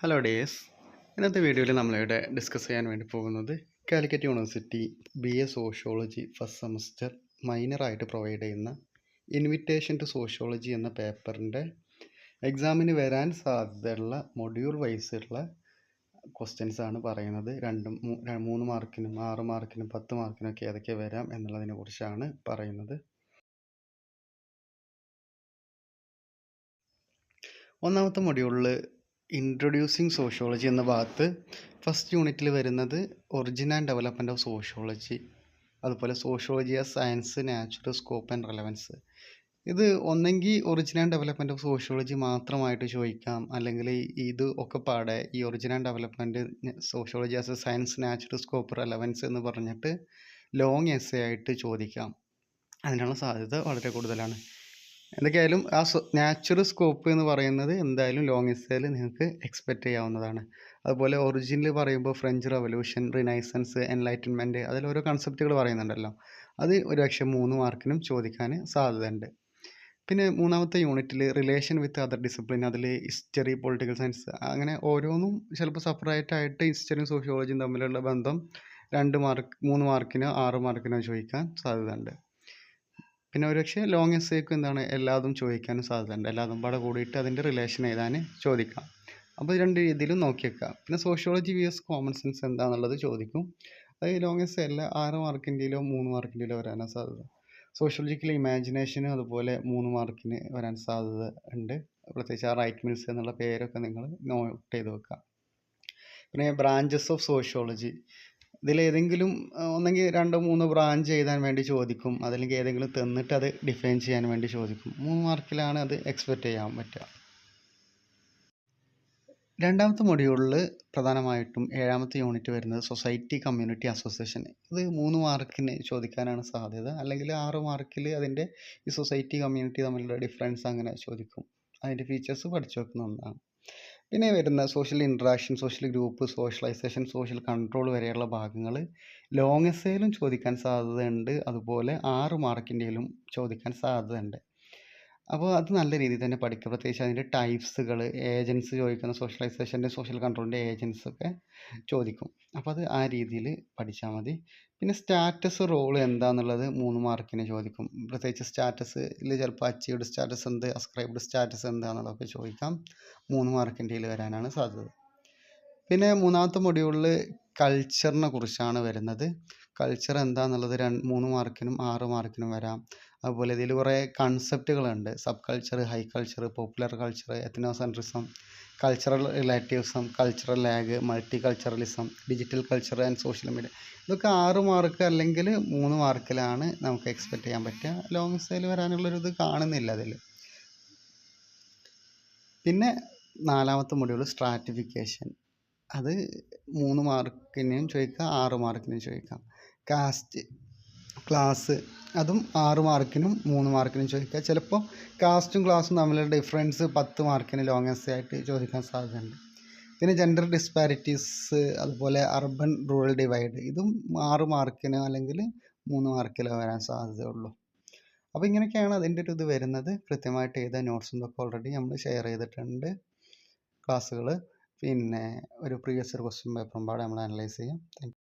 Hello days ഇന്നത്തെ വീഡിയോയിൽ നമ്മളിവിടെ ഡിസ്കസ് ചെയ്യാൻ വേണ്ടി പോകുന്നത് Calicut university B A sociology first semester മൈനറായിട്ട് provide ചെയ്യുന്ന ഇൻവിറ്റേഷൻ ടു സോഷ്യോളജി എന്ന പേപ്പറിന്റെ എക്സാമിന് വരാൻ സാധ്യതയുള്ള മൊഡ്യൂൾ വൈസുള്ള ക്വസ്റ്റ്യൻസ് ആണ് പറയുന്നത്. രണ്ടും മൂന്ന് മാർക്കിനും ആറ് മാർക്കിനും പത്ത് മാർക്കിനും ഒക്കെ ഏതൊക്കെ വരാം എന്നുള്ളതിനെ കുറിച്ചാണ് പറയുന്നത്. ഒന്നാമത്തെ മൊഡ്യൂളിൽ ഇൻട്രൊഡ്യൂസിങ് സോഷ്യോളജി എന്ന ഭാഗത്ത് ഫസ്റ്റ് യൂണിറ്റിൽ വരുന്നത് origin and development of sociology അതുപോലെ സോഷ്യോളജി ആ science natural scope and relevance ഇത് ഒന്നെങ്കിൽ origin and development of sociology മാത്രമായിട്ട് ചോദിക്കാം. അല്ലെങ്കിൽ ഇത് ഒക്കെ പാടെ ഈ origin and development sociology as a science natural scope relevance എന്ന് പറഞ്ഞിട്ട് ലോങ് എസ്സേ ആയിട്ട് ചോദിക്കാം. അതിനുള്ള സാധ്യത വളരെ കൂടുതലാണ്. എന്തൊക്കെയായാലും ആ നാച്ചുറൽ സ്കോപ്പ് എന്ന് പറയുന്നത് എന്തായാലും ലോങ് എസ്സേയിൽ നിങ്ങൾക്ക് എക്സ്പെക്റ്റ് ചെയ്യാവുന്നതാണ്. അതുപോലെ ഒറിജിനിൽ പറയുമ്പോൾ ഫ്രഞ്ച് റവല്യൂഷൻ റിനൈസൻസ് എൻലൈറ്റൻമെന്റ് അതിൽ ഓരോ കൺസെപ്റ്റുകൾ പറയുന്നുണ്ടല്ലോ. അത് ഒരുപക്ഷെ മൂന്ന് മാർക്കിനും ചോദിക്കാൻ സാധ്യതയുണ്ട്. പിന്നെ മൂന്നാമത്തെ യൂണിറ്റിൽ റിലേഷൻ വിത്ത് അതർ ഡിസിപ്ലിൻ അതിൽ ഹിസ്റ്ററി പൊളിറ്റിക്കൽ സയൻസ് അങ്ങനെ ഓരോന്നും ചിലപ്പോൾ സെപ്പറേറ്റ് ആയിട്ട് ഹിസ്റ്ററിയും സോഷ്യോളജിയും തമ്മിലുള്ള ബന്ധം രണ്ട് മാർക്ക് മൂന്ന് മാർക്കിനോ ആറ് മാർക്കിനോ ചോദിക്കാൻ സാധ്യതയുണ്ട്. പിന്നെ ഒരുപക്ഷെ ലോങ് എസ്സേക്ക് എന്താണ് എല്ലാതും ചോദിക്കാനും സാധ്യതയുണ്ട്. എല്ലാതും പാടെ കൂടിയിട്ട് അതിന്റെ റിലേഷൻ എഴുതാൻ ചോദിക്കാം. അപ്പോൾ രണ്ട് രീതിയിലും നോക്കി വെക്കാം പിന്നെ sociology V S common sense എന്താണെന്നുള്ളത് ചോദിക്കും. അത് ലോങ് എസ് അല്ല ആറ് മാർക്കിന്റെയിലോ മൂന്ന് മാർക്കിന്റെയിലോ വരാനാണ് സാധ്യത. സോഷ്യോളജിക്കൽ ഇമാജിനേഷന് അതുപോലെ മൂന്ന് മാർക്കിന് വരാൻ സാധ്യത ഉണ്ട്. പ്രത്യേകിച്ച് ആ റൈറ്റ് മിൽസ് എന്നുള്ള പേരൊക്കെ നിങ്ങൾ നോട്ട് ചെയ്ത് വെക്കുക പിന്നെ ബ്രാഞ്ചസ് ഓഫ് സോഷ്യോളജി ഇതിലേതെങ്കിലും ഒന്നെങ്കിൽ രണ്ടോ മൂന്നോ ബ്രാഞ്ച് എഴുതാൻ വേണ്ടി ചോദിക്കും. അതല്ലെങ്കിൽ ഏതെങ്കിലും തന്നിട്ട് അത് ഡിഫൈൻ ചെയ്യാൻ വേണ്ടി ചോദിക്കും. മൂന്ന് മാർക്കിലാണ് അത് എക്സ്പെക്റ്റ് ചെയ്യാൻ പറ്റുക. രണ്ടാമത്തെ മൊഡ്യൂളിൽ പ്രധാനമായിട്ടും ഏഴാമത്തെ യൂണിറ്റ് വരുന്നത് സൊസൈറ്റി കമ്മ്യൂണിറ്റി അസോസിയേഷൻ ഇത് മൂന്ന് മാർക്കിന് ചോദിക്കാനാണ് സാധ്യത. അല്ലെങ്കിൽ ആറ് മാർക്കിൽ അതിന്റെ ഈ സൊസൈറ്റി കമ്മ്യൂണിറ്റി തമ്മിലുള്ള ഡിഫറൻസ് അങ്ങനെ ചോദിക്കും. അതിന്റെ ഫീച്ചേഴ്സ് പഠിച്ചു വെക്കുന്ന ഒന്നാണ്. പിന്നെ വരുന്ന social interaction social group socialization social control വരെയുള്ള ഭാഗങ്ങൾ ലോങ് എസ്സേയിലും ചോദിക്കാൻ സാധ്യതയുണ്ട്. അതുപോലെ ആറ് മാർക്കിന്റെയിലും ചോദിക്കാൻ സാധ്യതയുണ്ട്. അപ്പോൾ അത് നല്ല രീതിയിൽ തന്നെ പഠിക്കുക. പ്രത്യേകിച്ച് അതിന്റെ ടൈപ്സുകൾ ഏജൻസ് ചോദിക്കുന്ന സോഷ്യലൈസേഷന്റെ സോഷ്യൽ കൺട്രോളിന്റെ ഏജൻസ് ഒക്കെ ചോദിക്കും. അപ്പോൾ അത് ആ രീതിയിൽ പഠിച്ചാൽ മതി. പിന്നെ സ്റ്റാറ്റസ് റോൾ എന്താണെന്നുള്ളത് മൂന്ന് മാർക്കിന് ചോദിക്കും. പ്രത്യേകിച്ച് സ്റ്റാറ്റസിൽ ചിലപ്പോൾ അച്ചീവ്ഡ് സ്റ്റാറ്റസ് എന്ത് അസ്ക്രൈബ്ഡ് സ്റ്റാറ്റസ് എന്താണെന്നുള്ളതൊക്കെ ചോദിക്കാം. മൂന്ന് മാർക്കിന്റെയിൽ വരാനാണ് സാധ്യത. പിന്നെ മൂന്നാമത്തെ മൊഡ്യൂളിൽ കൾച്ചറിനെ കുറിച്ചാണ് വരുന്നത്. കൾച്ചർ എന്താണെന്നുള്ളത് രണ്ട് മൂന്ന് മാർക്കിനും ആറ് മാർക്കിനും വരാം. അതുപോലെ ഇതിൽ കുറേ കൺസെപ്റ്റുകളുണ്ട് subculture high culture popular culture ethnocentrism cultural relativism cultural lag multiculturalism digital culture and social media ഇതൊക്കെ ആറ് മാർക്ക് അല്ലെങ്കിൽ മൂന്ന് മാർക്കിലാണ് നമുക്ക് എക്സ്പെക്റ്റ് ചെയ്യാൻ പറ്റുക. ലോങ് സ്റ്റൈൽ വരാനുള്ളൊരു ഇത് കാണുന്നില്ല അതിൽ പിന്നെ നാലാമത്തെ മൊഡ്യൂൾ സ്ട്രാറ്റിഫിക്കേഷൻ അത് മൂന്ന് മാർക്കിനും ചോദിക്കാം ആറ് മാർക്കിനും ചോദിക്കാം. കാസ്റ്റ് ക്ലാസ് അതും ആറ് മാർക്കിനും മൂന്ന് മാർക്കിനും ചോദിക്കാം. ചിലപ്പോൾ കാസ്റ്റും ക്ലാസ്സും തമ്മിലുള്ള ഡിഫറൻസ് പത്ത് മാർക്കിന് ലോങ് എസ് ആയിട്ട് ചോദിക്കാൻ സാധ്യതയുണ്ട്. പിന്നെ ജെൻഡർ ഡിസ്പാരിറ്റീസ് അതുപോലെ അർബൻ റൂറൽ ഡിവൈഡ് ഇതും ആറ് മാർക്കിനോ അല്ലെങ്കിൽ മൂന്ന് മാർക്കിലോ വരാൻ സാധ്യതയുള്ളൂ. അപ്പോൾ ഇങ്ങനെയൊക്കെയാണ് അതിന്റെ ഒരു ഇത് വരുന്നത്. കൃത്യമായിട്ട് എഴുതാൻ നോട്ട്സ് ഇതൊക്കെ ഓൾറെഡി നമ്മൾ ഷെയർ ചെയ്തിട്ടുണ്ട്. ക്ലാസ്സുകൾ പിന്നെ ഒരു പ്രീവിയസ് ഇയർ ക്വസ്റ്റ്യൻ പേപ്പറും പാടെ നമ്മൾ അനലൈസ് ചെയ്യാം. താങ്ക്